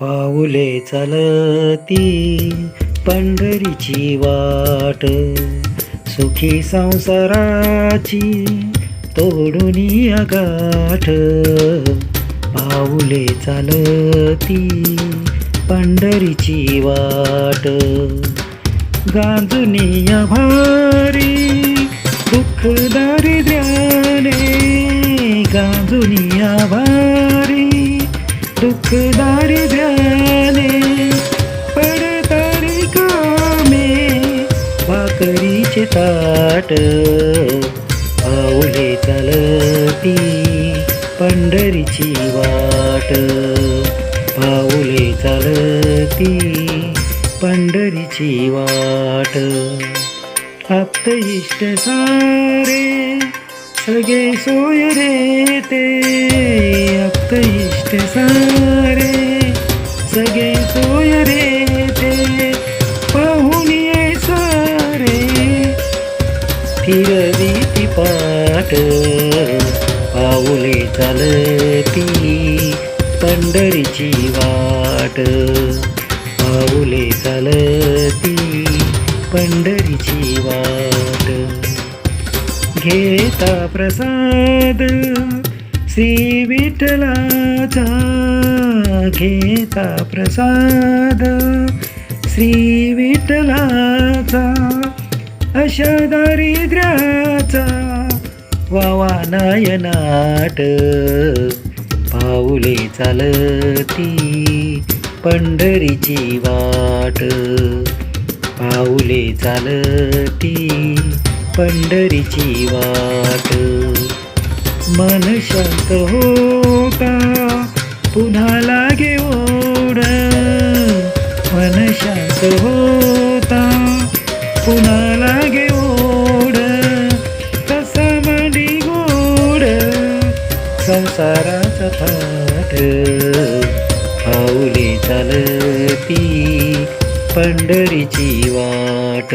पाऊले चालती पंढरीची वाट. सुखी संसाराची तोडून गाठ. पाऊले चालती पंढरीची वाट. गांजुनिया भारी दुःख दारिद्र्याने गांजुनिया भारी दुःख दारिद्र्याने पडतारी कामे भाकरीचे ताट. पाऊले चालती पंढरीची वाट. पाऊले चालती पंढरीची वाट. आप्त इष्ट सारे सगळे सोय रे ते आप्त इष्ट सारे. सगळे सोय रे ते पाहून ये सारे. फिरवी ती पाठ पाऊले चालती पंढरीची वाट. पाऊले चालती पंढरीची वाट. घेता प्रसाद श्री विठ्ठलाचा घेता प्रसाद श्री विठ्ठलाचा अशा दारिद्र्याचा वावा नायनाट पाऊले चालती पंढरीची वाट. पाऊले चालती पंढरीची वाट. मन शांत होता पुन्हा लागे ओढ. मन शांत होता पुन्हा लागे ओढ. कसा मांडी गोड संसाराचा थाट. पाऊले चालती पंढरीची वाट.